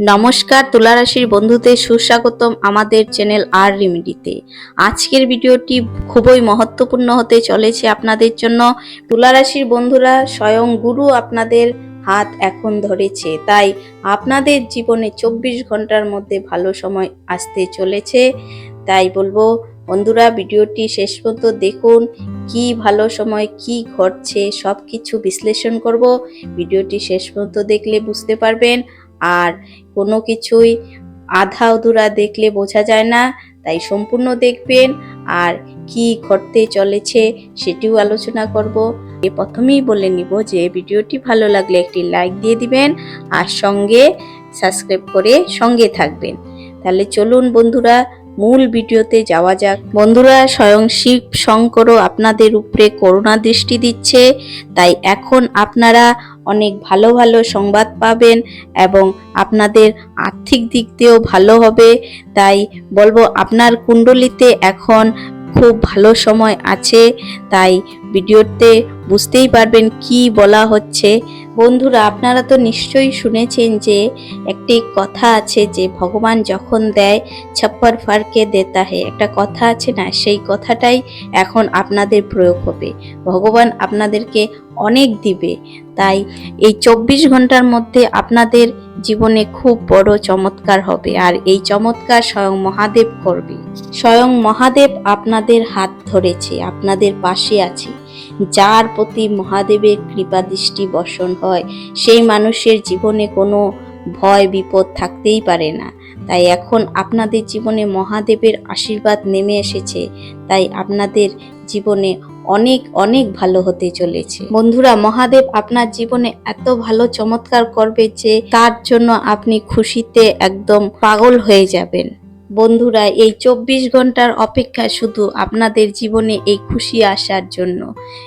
নমস্কার তুলারাশির বন্ধুদের সুস্বাগতম আমাদের চ্যানেল আর রেমিডিতে। আজকের ভিডিওটি খুবই মহত্বপূর্ণ হতে চলেছে আপনাদের জন্য। তুলারাশির বন্ধুরা স্বয়ং গুরু আপনাদের হাত এখন ধরেছে, তাই আপনাদের জীবনে চব্বিশ ঘণ্টার মধ্যে ভালো সময় আসতে চলেছে। তাই বলব, বন্ধুরা, ভিডিওটি শেষ পর্যন্ত দেখুন, কি ভালো সময়, কি ঘটছে সব কিছু বিশ্লেষণ করব। ভিডিওটি শেষ পর্যন্ত দেখলে বুঝতে পারবেন। আর কোনো কিছুই আধা অধুরা দেখলে বোঝা যায় না, তাই সম্পূর্ণ দেখবেন। আর কি ঘটতে চলেছে সেটিও আলোচনা করব। এ প্রথমেই বলে নিব যে ভিডিওটি ভালো লাগলে একটি লাইক দিয়ে দিবেন আর সঙ্গে সাবস্ক্রাইব করে সঙ্গে থাকবেন। তাহলে চলুন বন্ধুরা, মূল ভিডিওতে যাওয়া যাক। বন্ধুরা, স্বয়ং শিব শঙ্করও আপনাদের উপরে করুণা দৃষ্টি দিচ্ছে, তাই এখন আপনারা অনেক ভালো ভালো সংবাদ পাবেন এবং আপনাদের আর্থিক দিক দিয়েও ভালো হবে। তাই বলব, আপনার কুণ্ডলিতে এখন খুব ভালো সময় আছে। তাই ভিডিওতে বুঝতেই পারবেন কি বলা হচ্ছে। বন্ধুরা, আপনারা তো নিশ্চয়ই শুনেছেন যে একটি কথা আছে যে ভগবান যখন দেয়, ছাপ্পার ফারকে দেতা হে। একটা কথা আছে না? সেই কথাটাই এখন আপনাদের প্রয়োগ হবে। ভগবান আপনাদেরকে অনেক দিবে। তাই এই চব্বিশ ঘণ্টার মধ্যে আপনাদের জীবনে খুব বড় চমৎকার হবে। আর এই চমৎকার স্বয়ং মহাদেব করবে। স্বয়ং মহাদেব আপনাদের হাত ধরেছে, আপনাদের পাশে আছে। যার প্রতি মহাদেবের কৃপা দৃষ্টি বর্ষণ হয়, সেই মানুষের জীবনে কোনো ভয়, বিপদ থাকতেই পারে না। তাই এখন আপনাদের জীবনে মহাদেবের আশীর্বাদ নেমে এসেছে। তাই আপনাদের জীবনে অনেক অনেক ভালো হতে চলেছে। বন্ধুরা, মহাদেব আপনার জীবনে এত ভালো চমৎকার করবে যে তার জন্য আপনি খুশিতে একদম পাগল হয়ে যাবেন। বন্ধুরা, এই চব্বিশ ঘণ্টার অপেক্ষা শুধু আপনাদের জীবনে এই খুশি আসার জন্য।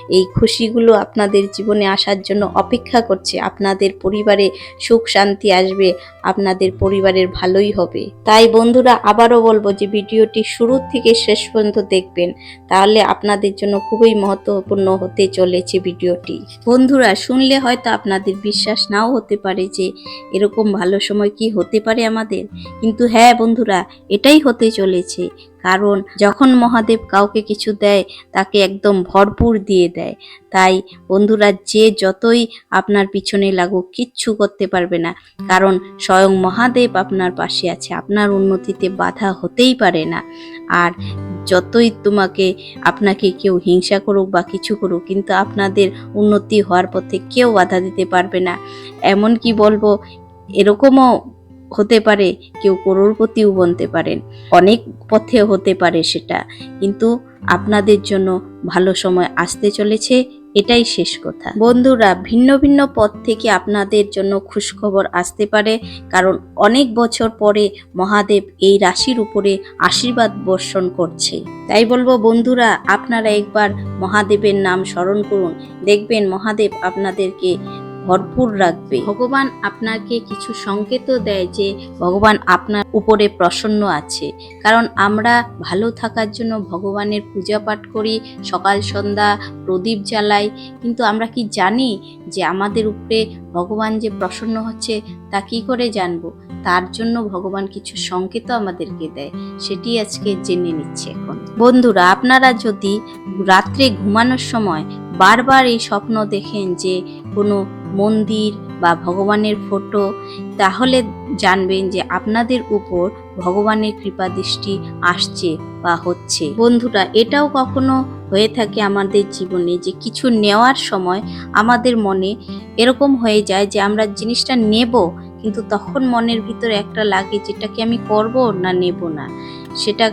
এই খুশিগুলো আপনাদের জীবনে আসার জন্য অপেক্ষা করছে। আপনাদের পরিবারে সুখ শান্তি আসবে, আপনাদের পরিবারের ভালোই হবে। তাই বন্ধুরা, আবারও বলব যে ভিডিওটি শুরু থেকে শেষ পর্যন্ত দেখবেন। তাহলে আপনাদের জন্য খুবই মহত্বপূর্ণ হতে চলেছে ভিডিওটি। বন্ধুরা, শুনলে হয়তো আপনাদের বিশ্বাস নাও হতে পারে যে এরকম ভালো সময় কি হতে পারে আমাদের। কিন্তু হ্যাঁ বন্ধুরা এটাই হতে চলেছে। কারণ যখন মহাদেব কাউকে কিছু দেয়, তাকে একদম ভরপুর দিয়ে দেয়। তাই বন্ধুরা, যে যতই আপনার পিছনে লাগুক, কিচ্ছু করতে পারবে না। কারণ স্বয়ং মহাদেব আপনার পাশে আছে, আপনার উন্নতিতে বাধা হতেই পারে না। আর যতই তোমাকে, আপনাকে কেউ হিংসা করুক বা কিছু করুক, কিন্তু আপনাদের উন্নতি হওয়ার পথে কেউ বাধা দিতে পারবে না। এমন কি বলব? এরকমও হতে পারে, কেউ করোড়পতিও বনতে পারেন। অনেক পথে হতে পারে সেটা। কিন্তু আপনাদের জন্য ভালো সময় আসতে চলেছে, এটাই শেষ কথা। বন্ধুরা, ভিন্ন ভিন্ন পথ থেকে আপনাদের জন্য খুশখবর আসতে পারে, কারণ অনেক বছর পরে মহাদেব এই রাশির উপরে আশীর্বাদ বর্ষণ করছে। তাই বলব, বন্ধুরা, আপনারা একবার মহাদেবের নাম স্মরণ করুন। দেখবেন মহাদেব আপনাদেরকে ভরপুর রাখবে। ভগবান আপনাকে কিছু সংকেতও দেয় যে ভগবান আপনার উপরে প্রসন্ন আছে। কারণ আমরা ভালো থাকার জন্য ভগবানের পূজা পাঠ করি, সকাল, সন্ধ্যা, প্রদীপ জ্বালাই। কিন্তু আমরা কি জানি যে আমাদের উপরে ভগবান যে প্রসন্ন হচ্ছে, তা কি করে জানব? তার জন্য ভগবান কিছু সংকেত আমাদেরকে দেয়। সেটি আজকে জেনে নিচ্ছে এখন। বন্ধুরা, আপনারা যদি রাত্রে ঘুমানোর সময় বারবার এই স্বপ্ন দেখেন যে কোনো মন্দির বা ভগবানের ফটো, তাহলে জানবেন যে আপনাদের উপর ভগবানের কৃপা দৃষ্টি আসছে বা হচ্ছে। বন্ধুরা, এটাও কখনো হয়ে থাকে আমাদের জীবনে যে কিছু নেওয়ার সময় আমাদের মনে এরকম হয়ে যায় যে আমরা জিনিসটা নেব, কিন্তু তখন মনের ভিতরে একটা লাগে যেটা কি আমি করব না নেব না। সেটা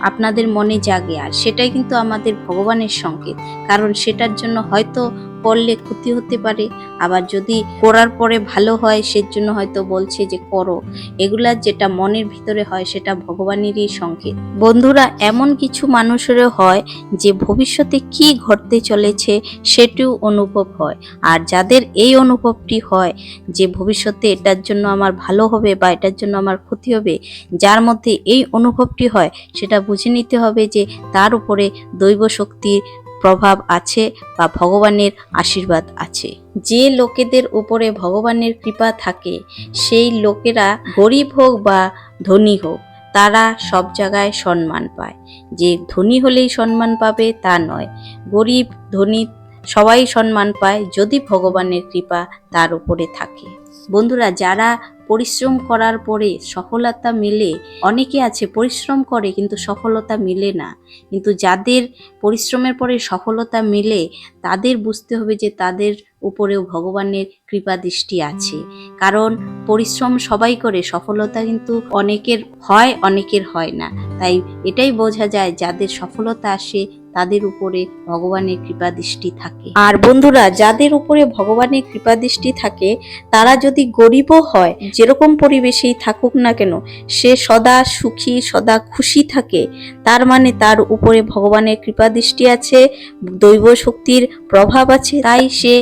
আপনাদের মনে জাগে, আর সেটাই কিন্তু আমাদের ভগবানের সংকেত। কারণ সেটার জন্য হয়তো করলে ক্ষতি হতে পারে। আবার যদি করার পরে ভালো হয়, সেজন্য হয়তো বলছে যে, করো। এগুলা যেটা মনের ভিতরে হয়, সেটা ভগবানেরই সংকেত। বন্ধুরা, এমন কিছু মানুষেরও হয় যে, ভবিষ্যতে কি ঘটতে চলেছে সেটিও অনুভব হয়। আর যাদের এই অনুভবটি হয় যে, ভবিষ্যতে এটার জন্য আমার ভালো হবে বা এটার জন্য আমার ক্ষতি হবে, যার মধ্যে এই অনুভবটি হয়, সেটা বুঝে নিতে হবে যে, তার উপরে দৈব শক্তির প্রভাব আছে বা ভগবানের আশীর্বাদ আছে। যে লোকেদের উপরে ভগবানের কৃপা থাকে, সেই লোকেরা গরিব হোক বা ধনী হোক, তারা সব জায়গায় সম্মান পায়। যে ধনী হলেই সম্মান পাবে তা নয়। গরিব, ধনী সবাই সম্মান পায় যদি ভগবানের কৃপা তার উপরে থাকে। বন্ধুরা, যারা পরিশ্রম করার পরে সফলতা মেলে, অনেকে আছে পরিশ্রম করে কিন্তু সফলতা মেলে না। কিন্তু যাদের পরিশ্রমের পরে সফলতা মেলে, তাদের বুঝতে হবে যে তাদের উপরেও ভগবানের কৃপা দৃষ্টি আছে। কারণ পরিশ্রম সবাই করে, সফলতা কিন্তু অনেকের হয় অনেকের হয় না। তাই এটাই বোঝা যায়, যাদের সফলতা আসে তাদের উপরে ভগবানের কৃপা দৃষ্টি থাকে। আর বন্ধুরা, যাদের উপরে ভগবানের কৃপা দৃষ্টি থাকে, তারা যদি গরিবও হয়, যেরকম পরিবেশেই থাকুক না কেন, সে সদা সুখী, সদা খুশি থাকে। তার মানে তার উপরে ভগবানের কৃপা দৃষ্টি আছে, দৈব শক্তির প্রভাব আছে, তাই সে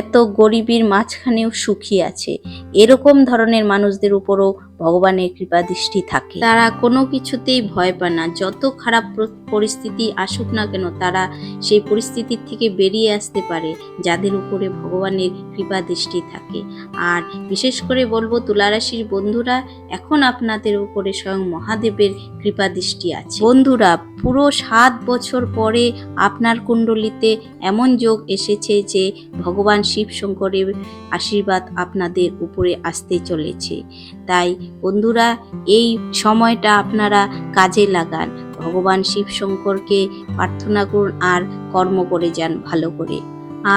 এত গরিবীর মাঝখানেও সুখী আছে। এরকম ধরনের মানুষদের উপরও ভগবানের কৃপা দৃষ্টি থাকে। তারা কোনো কিছুতেই ভয় পায় না। যত খারাপ পরিস্থিতি আসুক না কেন, তারা সেই পরিস্থিতির থেকে বেরিয়ে আসতে পারে, যাদের উপরে ভগবানের কৃপা দৃষ্টি থাকে। আর বিশেষ করে বলব, তুলারাশির বন্ধুরা, এখন আপনাদের উপরে স্বয়ং মহাদেবের কৃপা দৃষ্টি আছে। বন্ধুরা, পুরো সাত বছর পরে আপনার কুণ্ডলিতে এমন যোগ এসেছে যে, ভগবান শিব শঙ্করের আশীর্বাদ আপনাদের উপরে আসতে চলেছে। তাই বন্ধুরা, এই সময়টা আপনারা কাজে লাগান। ভগবান শিব শঙ্করকে প্রার্থনা করুন আর কর্ম করে যান ভালো করে।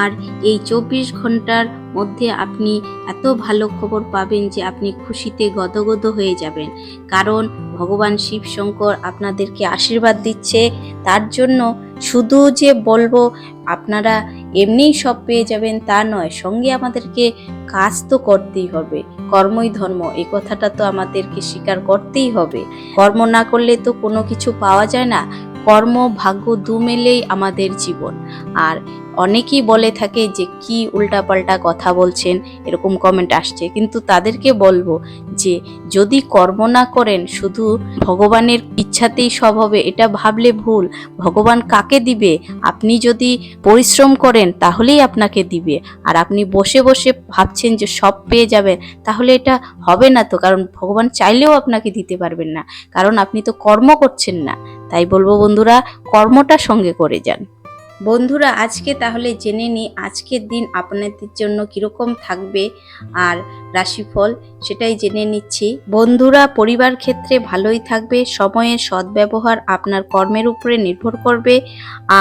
আর এই চব্বিশ ঘণ্টার মধ্যে আপনি এত ভালো খবর পাবেন যে আপনি খুশিতে গদগদ হয়ে যাবেন। কারণ ভগবান শিব শঙ্কর আপনাদেরকে আশীর্বাদ দিচ্ছে, তার জন্য শুধু যে বলব, আপনারা এমনিই সব পেয়ে যাবেন তা নয়, সঙ্গে আমাদেরকে কাজ তো করতেই হবে। কর্মই ধর্ম এই কথাটা তো আমাদেরকে স্বীকার করতেই হবে। কর্ম না করলে তো কোনো কিছু পাওয়া যায় না। কর্ম, ভাগ্য দু মেলেই আমাদের জীবন। আর অনেকেই বলে থাকে যে, কি উল্টাপাল্টা কথা বলছেন? এরকম কমেন্ট আসছে। কিন্তু তাদেরকে বলব যে, যদি কর্ম না করেন, শুধু ভগবানের ইচ্ছাতেই সব হবে, এটা ভাবলে ভুল। ভগবান কাকে দিবে? আপনি যদি পরিশ্রম করেন, তাহলেই আপনাকে দিবে। আর আপনি বসে বসে ভাবছেন যে, সব পেয়ে যাবেন, তাহলে এটা হবে না তো। কারণ ভগবান চাইলেও আপনাকে দিতে পারবেন না। কারণ আপনি তো কর্ম করছেন না। তাই বলব বন্ধুরা, কর্মটা সঙ্গে করে যান। বন্ধুরা, আজকে তাহলে জেনে নিই আজকের দিন আপনাদের জন্য কীরকম থাকবে আর রাশিফল, সেটাই জেনে নিচ্ছি। বন্ধুরা, পরিবার ক্ষেত্রে ভালোই থাকবে সময়ের সদ্ব্যবহার আপনার কর্মের উপরে নির্ভর করবে।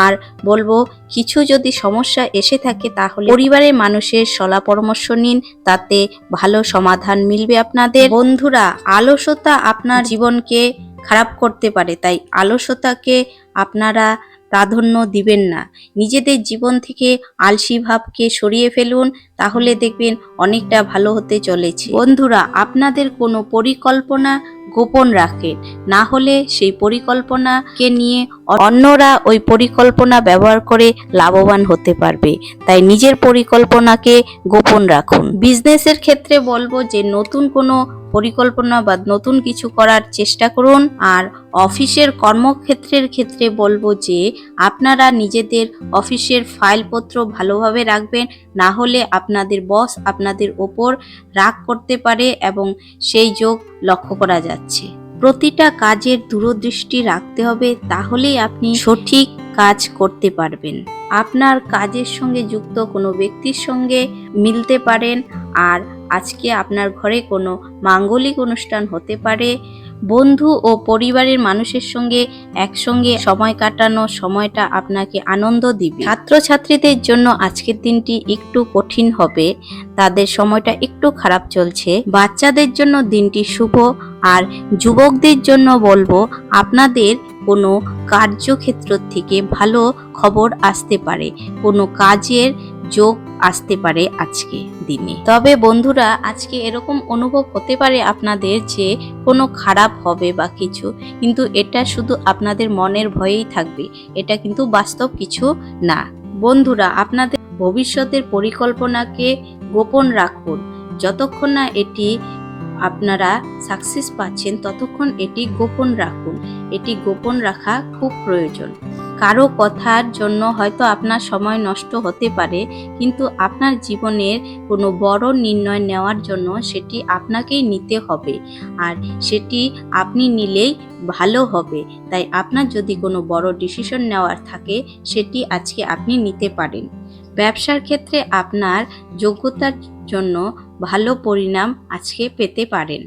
আর বলব, কিছু যদি সমস্যা এসে থাকে তাহলে পরিবারের মানুষের সলা পরামর্শ নিন, তাতে ভালো সমাধান মিলবে আপনাদের। বন্ধুরা, আলসতা আপনার জীবনকে খারাপ করতে পারে, তাই আলসতাকে আপনারা প্রাধান্য দিবেন না। নিজেদের জীবন থেকে আলসি ভাবকে সরিয়ে ফেলুন, তাহলে দেখবেন অনেকটা ভালো হতে চলেছে। বন্ধুরা, আপনাদের কোনো পরিকল্পনা গোপন রাখেন। না হলে সেই পরিকল্পনাকে নিয়ে অন্যরা ওই পরিকল্পনা ব্যবহার করে লাভবান হতে পারবে। তাই নিজের পরিকল্পনাকে গোপন রাখুন। বিজনেসের ক্ষেত্রে বলব যে, নতুন কোনো পরিকল্পনা বা নতুন কিছু করার চেষ্টা করুন। আর অফিসের কর্মক্ষেত্রের ক্ষেত্রে বলব যে, আপনারা নিজেদের অফিসের ফাইলপত্র ভালোভাবে রাখবেন। না হলে আপনাদের বস আপনাদের ওপর রাগ করতে পারে এবং সেই যোগ লক্ষ্য করা যাচ্ছে। প্রতিটা কাজের দূরদৃষ্টি রাখতে হবে, তাহলেই আপনি সঠিক কাজ করতে পারবেন। আপনার কাজের সঙ্গে যুক্ত কোনো ব্যক্তির সঙ্গে মিলতে পারেন। আর আজকে আপনার ঘরে কোনো মাঙ্গলিক অনুষ্ঠান হতে পারে। বন্ধু ও পরিবারের মানুষের সঙ্গে একসঙ্গে সময় কাটানো সময়টা আপনাকে আনন্দ দিবে। ছাত্রছাত্রীদের জন্য আজকের দিনটি একটু কঠিন হবে। তাদের সময়টা একটু খারাপ চলছে। বাচ্চাদের জন্য দিনটি শুভ আর যুবকদের জন্য বলব, আপনাদের কোনো কার্যক্ষেত্র থেকে ভালো খবর আসতে পারে। কোনো কাজের যোগ আসতে পারে আজকে দিনে। তবে বন্ধুরা, আজকে এরকম অনুভব হতে পারে আপনাদের যে কোনো খারাপ হবে বা কিছু, কিন্তু এটা শুধু আপনাদের মনের ভয়েই থাকবে। এটা কিন্তু বাস্তব কিছু না। বন্ধুরা, আপনাদের ভবিষ্যতের পরিকল্পনাকে গোপন রাখুন। যতক্ষণ না এটি আপনারা সাকসেস পাচ্ছেন, ততক্ষণ এটি গোপন রাখুন। এটি গোপন রাখা খুব প্রয়োজন। কারও কথার জন্য হয়তো আপনার সময় নষ্ট হতে পারে, কিন্তু আপনার জীবনের কোনো বড় নির্ণয় নেওয়ার জন্য সেটি আপনাকেই নিতে হবে। আর সেটি আপনি নিলেই ভালো হবে। তাই আপনার যদি কোনো বড় ডিসিশন নেওয়ার থাকে, সেটি আজকে আপনি নিতে পারেন। ব্যবসার ক্ষেত্রে আপনার যোগ্যতার জন্য ভালো পরিণাম আজকে পেতে পারেন।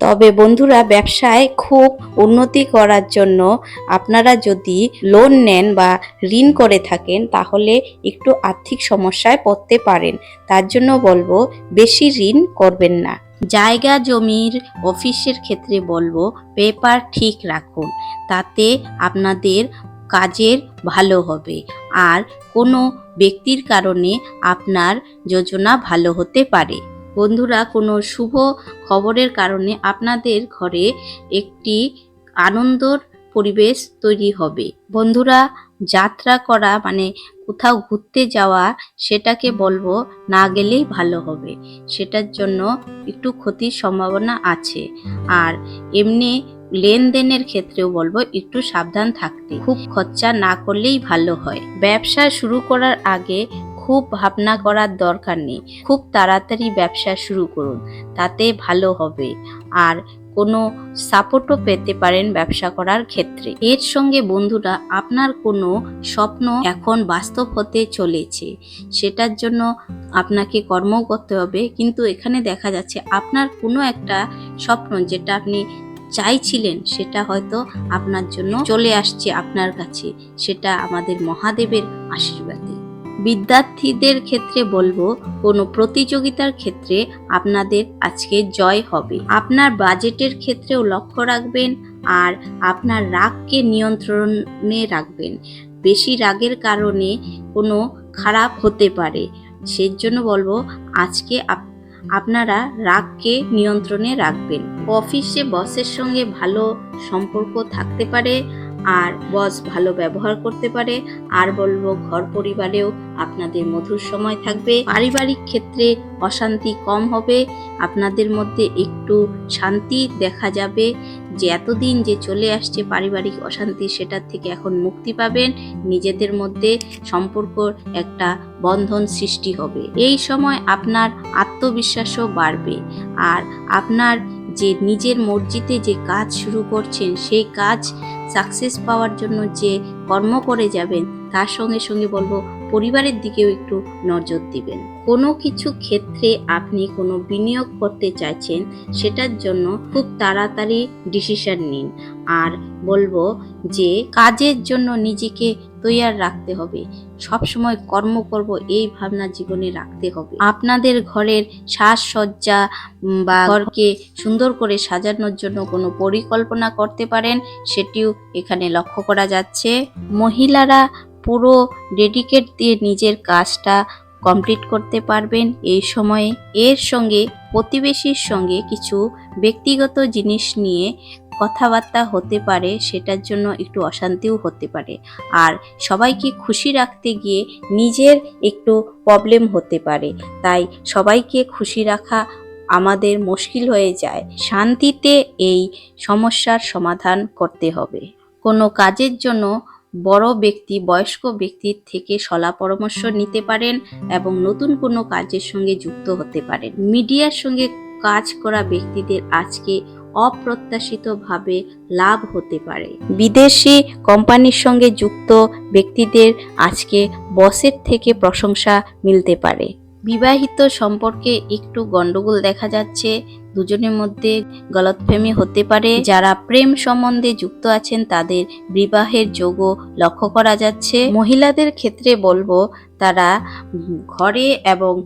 তবে বন্ধুরা, ব্যবসায় খুব উন্নতি করার জন্য আপনারা যদি লোন নেন বা ঋণ করে থাকেন, তাহলে একটু আর্থিক সমস্যায় পড়তে পারেন। তার জন্য বলব, বেশি ঋণ করবেন না। জায়গা, জমির অফিসের ক্ষেত্রে বলব পেপার ঠিক রাখুন। তাতে আপনাদের কাজের ভালো হবে। আর কোনো ব্যক্তির কারণে আপনার যোজনা ভালো হতে পারে। বন্ধুরা, কোনো শুভ খবরের কারণে আপনাদের ঘরে একটি আনন্দর পরিবেশ তৈরি হবে। বন্ধুরা, যাত্রা করা মানে কোথাও ঘুরতে যাওয়া, সেটাকে বলব না গেলেই ভালো হবে। সেটার জন্য একটু ক্ষতির সম্ভাবনা আছে। আর এমনি লেনদেনের ক্ষেত্রেও বলব, একটু সাবধান থাকতে। খুব খরচা না করলেই ভালো হয়। ব্যবসা শুরু করার আগে খুব ভাবনা করার দরকার নেই। খুব তাড়াতাড়ি ব্যবসা শুরু করুন, তাতে ভালো হবে। আর কোনো সাপোর্টও পেতে পারেন ব্যবসা করার ক্ষেত্রে। এর সঙ্গে বন্ধুরা, আপনার কোনো স্বপ্ন এখন বাস্তব হতে চলেছে, সেটার জন্য আপনাকে কর্ম করতে হবে। কিন্তু এখানে দেখা যাচ্ছে, আপনার কোনো একটা স্বপ্ন যেটা আপনি চাইছিলেন, সেটা হয়তো আপনার জন্য চলে আসছে আপনার কাছে। সেটা আমাদের মহাদেবের আশীর্বাদে। বিদ্যার্থীদের ক্ষেত্রে বলব, কোনো প্রতিযোগিতার ক্ষেত্রে আপনাদের আজকে জয় হবে। আপনার বাজেটের ক্ষেত্রেও লক্ষ্য রাখবেন আর আপনার রাগকে নিয়ন্ত্রণে রাখবেন। বেশি রাগের কারণে কোনো খারাপ হতে পারে। সেই জন্য বলব, আজকে আপ- আপনারা রাগকে নিয়ন্ত্রণে রাখবেন। অফিসে বসের সঙ্গে ভালো সম্পর্ক থাকতে পারে আর বস ভালো ব্যবহার করতে পারে। আর বলব, ঘর পরিবারেও আপনাদের মধুর সময় থাকবে। পারিবারিক ক্ষেত্রে অশান্তি কম হবে। আপনাদের মধ্যে একটু শান্তি দেখা যাবে। যে এতদিন যে চলে আসছে পারিবারিক অশান্তি, সেটার থেকে এখন মুক্তি পাবেন। নিজেদের মধ্যে সম্পর্ক একটা বন্ধন সৃষ্টি হবে। এই সময় আপনার আত্মবিশ্বাসও বাড়বে। আর আপনার যে নিজের মর্জিতে যে কাজ শুরু করছেন, সেই কাজ সাকসেস পাওয়ার জন্য যে কর্ম করে যাবেন, তার সঙ্গে সঙ্গে বলব, পরিবারের দিকেও একটু নজর দিবেন। কোনো কিছু ক্ষেত্রে আপনি কোনো বিনিয়োগ করতে চাইছেন, সেটার জন্য খুব তাড়াতাড়ি ডিসিশন নিন। আর বলব যে কাজের জন্য নিজেকে তৈয়ার রাখতে হবে। সব সময় কর্ম করব, এই ভাবনা জীবনে রাখতে হবে। আপনাদের ঘরের সাজসজ্জা বা ঘরকে সুন্দর করে সাজানোর জন্য কোনো পরিকল্পনা করতে পারেন, সেটিও এখানে লক্ষ্য করা যাচ্ছে। মহিলারা পুরো ডেডিকেট দিয়ে নিজের কাজটা কমপ্লিট করতে পারবেন। এই সময়ে এর সঙ্গে, প্রতিবেশীর সঙ্গে কিছু ব্যক্তিগত জিনিস নিয়ে কথাবার্তা হতে পারে, সেটার জন্য একটু অশান্তিও হতে পারে। আর সবাইকে খুশি রাখতে গিয়ে নিজের একটু প্রবলেম হতে পারে। তাই সবাইকে খুশি রাখা আমাদের মুশকিল হয়ে যায়। শান্তিতে এই সমস্যার সমাধান করতে হবে। কোনো কাজের জন্য বড় ব্যক্তি, বয়স্ক ব্যক্তির থেকে সলা পরামর্শ নিতে পারেন এবং নতুন কোনো কাজের সঙ্গে যুক্ত হতে পারেন। মিডিয়ার সঙ্গে কাজ করা ব্যক্তিদের আজকে অপ্রত্যাশিতভাবে লাভ হতে পারে। বিদেশি কোম্পানির সঙ্গে যুক্ত ব্যক্তিদের আজকে বসের থেকে প্রশংসা মিলতে পারে। বিবাহিত সম্পর্কে একটু গন্ডগোল দেখা যাচ্ছে। দুজনের মধ্যে গলতফেমি হতে পারে। যারা প্রেম সম্বন্ধে যুক্ত আছেন, তাদের বিবাহের যোগও লক্ষ্য করা যাচ্ছে। মহিলাদের ক্ষেত্রে বলব, তারা ঘরে এবং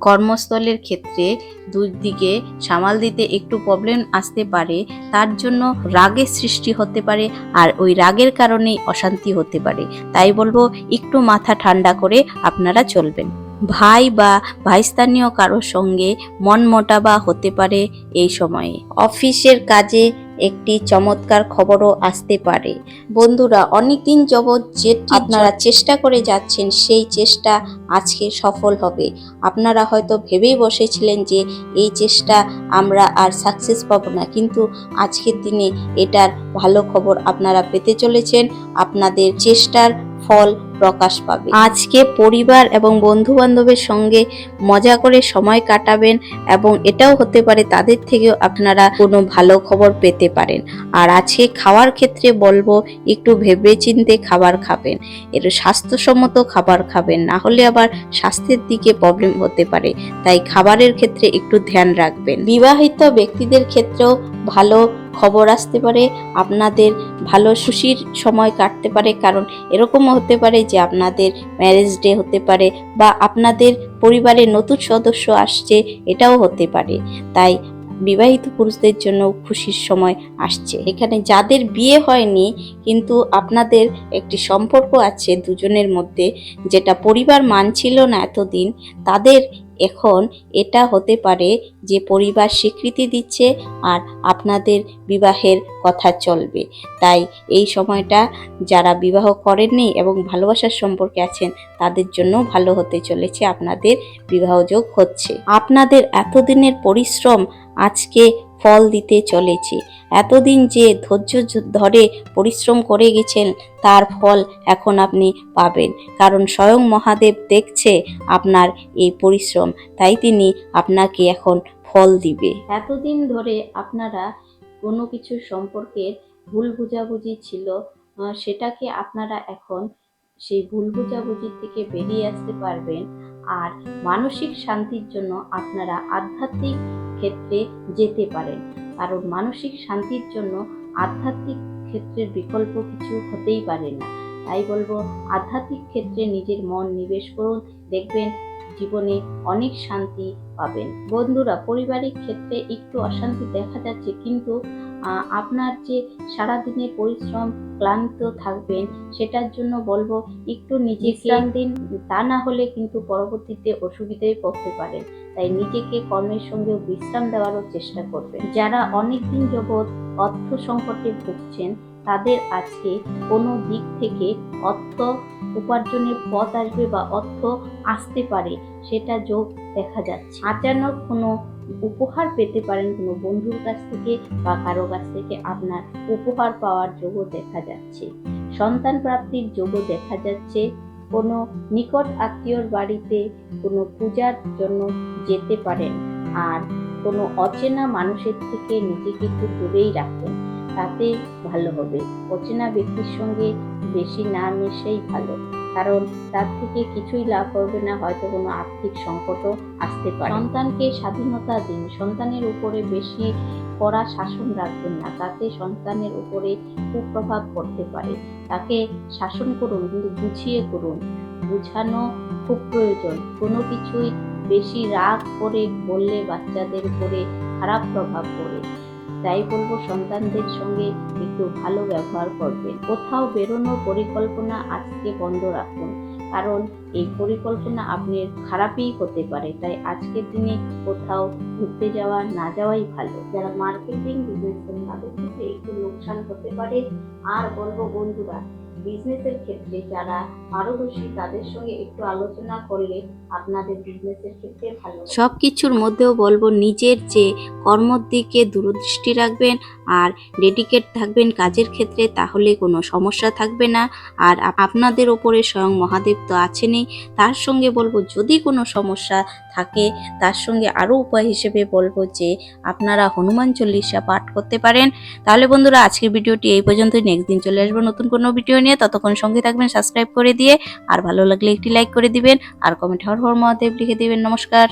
কর্মস্থলের ক্ষেত্রে দুই দিকে সামাল দিতে একটু প্রবলেম আসতে পারে। তার জন্য রাগের সৃষ্টি হতে পারে আর ওই রাগের কারণেই অশান্তি হতে পারে। তাই বলব, একটু মাথা ঠান্ডা করে আপনারা চলবেন। ভাই বা ভাইস্থানীয় কারোর সঙ্গে মন মোটাবা হতে পারে এই সময়ে। অফিসের কাজে একটি চমৎকার খবরও আসতে পারে। বন্ধুরা অনেকদিন যাবৎ যে আপনারা চেষ্টা করে যাচ্ছেন সেই চেষ্টা আজকে সফল হবে। আপনারা হয়তো ভেবেই বসেছিলেন যে এই চেষ্টা আমরা আর সাকসেস পাবো না কিন্তু আজকের দিনে এটার ভালো খবর আপনারা পেতে চলেছেন। আপনাদের চেষ্টার ফল প্রকাশ পাবে। আজকে পরিবার এবং বন্ধু বান্ধবের সঙ্গে মজা করে সময় কাটাবেন এবং এটাও হতে পারে তাদের থেকেও আপনারা কোনো ভালো খবর পেতে পারেন। আর আজকে খাওয়ার ক্ষেত্রে বলব, একটু ভেবে চিনতে খাবার খাবেন। এর স্বাস্থ্যসম্মত খাবার খাবেন, না হলে আবার স্বাস্থ্যের দিকে প্রবলেম হতে পারে। তাই খাবারের ক্ষেত্রে একটু ধ্যান রাখবেন। বিবাহিত ব্যক্তিদের ক্ষেত্রেও ভালো খবর আসতে পারে, আপনাদের ভালো খুশির সময় কাটতে পারে, কারণ এরকমও হতে পারে যে আপনাদের ম্যারেজ ডে হতে পারে বা আপনাদের পরিবারের নতুন সদস্য আসছে, এটাও হতে পারে। তাই বিবাহিত পুরুষদের জন্য খুশির সময় আসছে। এখানে যাদের বিয়ে হয়নি, কিন্তু আপনাদের একটি সম্পর্ক আছে দুজনের মধ্যে, যেটা পরিবার মানছিল না এতদিন, তাদের এখন এটা হতে পারে যে পরিবার স্বীকৃতি দিচ্ছে আর আপনাদের বিবাহের কথা চলবে। তাই এই সময়টা যারা বিবাহ করেননি এবং ভালোবাসার সম্পর্কে আছেন, তাদের জন্য ভালো হতে চলেছে, আপনাদের বিবাহযোগ হচ্ছে। আপনাদের এতদিনের পরিশ্রম আজকে ফল দিতে চলেছে। এতদিন যে ধৈর্য ধরে পরিশ্রম করে গেছেন, তার ফল এখন আপনি পাবেন। কারণ স্বয়ং মহাদেব দেখছে আপনার এই পরিশ্রম, তাই তিনি আপনাকে এখন ফল দিবে। এতদিন ধরে আপনারা কোনো কিছু সম্পর্কে ভুল বোঝাবুঝি ছিল সেটাকে আপনারা এখন সেই ভুল বোঝাবুঝি থেকে বেরিয়ে আসতে পারবেন। আর মানসিক শান্তির জন্য আপনারা আধ্যাত্মিক ক্ষেত্রে যেতে পারেন। কারণ মানসিক শান্তির জন্য আধ্যাত্মিক ক্ষেত্রের বিকল্প কিছু হতেই পারে না। তাই বলব আধ্যাত্মিক ক্ষেত্রে নিজের মন নিবেশ করুন দেখবেন জীবনে অনেক শান্তি পাবেন। বন্ধুরা পারিবারিক ক্ষেত্রে একটু অশান্তি দেখা যাচ্ছে কিন্তু আপনার যে সারাদিনের পরিশ্রম ক্লান্ত থাকবেন সেটার জন্য বলব একটু বিশ্রাম দিন তা না হলে কিন্তু পরবর্তীতে অসুবিধায় পড়তে পারেন। তাই নিজেকে কর্মের সঙ্গে বিশ্রাম দেওয়ারও চেষ্টা করবেন। যারা অনেক দিন যাবৎ অর্থ সংকটে ভুগছেন, তাদের আজকে কোনো দিক থেকে অর্থ উপার্জনের পথ আসবে বা অর্থ আসতে পারে, সেটা যোগ দেখা যাচ্ছে। আচানক কোনো উপহার পেতে পারেন কোনো বন্ধুর কাছ থেকে বা কারও কাছ থেকে আপনার উপহার পাওয়ার যোগও দেখা যাচ্ছে। সন্তান প্রাপ্তির যোগও দেখা যাচ্ছে। কোনো নিকট আত্মীয়র বাড়িতে কোনো পূজার জন্য যেতে পারেন আর কোনো অচেনা মানুষের থেকে নিজেকে একটু দূরেই রাখবেন তাতে ভালো হবে। অচেনা ব্যক্তির সঙ্গে বেশি না মেশেই ভালো। কারণ তার থেকে কিছুই লাভ হবে না, হয়তো কোনো আর্থিক সংকটও আসতে পারে। সন্তানকে স্বাধীনতা দিন, সন্তানের উপরে বেশি কড়া শাসন রাখবেন না, তাতে সন্তানের উপরে কুপ্রভাব পড়তে পারে। তাকে শাসন করুন কিন্তু বুঝিয়ে করুন। বুঝানো খুব প্রয়োজন। কোনো কিছুই বেশি রাগ করে বললে বাচ্চাদের উপরে খারাপ প্রভাব পড়ে। তাই বলব সন্তানদের সঙ্গে একটু ভালো ব্যবহার করবেন কোথাও বেরোনোর পরিকল্পনা আজকে বন্ধ রাখুন। কারণ এই পরিকল্পনা আপনি খারাপই হতে পারে। তাই আজকের দিনে কোথাও ঘুরতে যাওয়া না যাওয়াই ভালো। যারা মার্কেটিং বিজনেস করেন তাদের ক্ষেত্রে একটু লোকসান হতে পারে, আর বলব বন্ধুরা বিজনেসের ক্ষেত্রে যারা পারদর্শী, তাদের সঙ্গে একটু আলোচনা করলে আপনাদের বিজনেসের ক্ষেত্রে ভালো সব কিছুর মধ্যেও বলব, নিজের যে কর্মর দিকে দূরদৃষ্টি রাখবেন আর ডেডিকেট থাকবেন কাজের ক্ষেত্রে, তাহলে কোনো সমস্যা থাকবে না। আর আপনাদের ওপরে স্বয়ং মহাদেব তো আছেনই, তার সঙ্গে বলব, যদি কোনো সমস্যা থাকে, তার সঙ্গে আরও উপায় হিসেবে বলব যে আপনারা হনুমান চল্লিশা পাঠ করতে পারেন। তাহলে বন্ধুরা, আজকের ভিডিওটি এই পর্যন্তই। নেক্সট দিন চলে আসব নতুন কোনো ভিডিও নিয়ে ততক্ষণ সঙ্গে থাকবেন সাবস্ক্রাইব করে দিয়ে, আর ভালো লাগলে একটি লাইক করে দিবেন, আর কমেন্ট হর হর মহাদেব লিখে দিবেন, নমস্কার।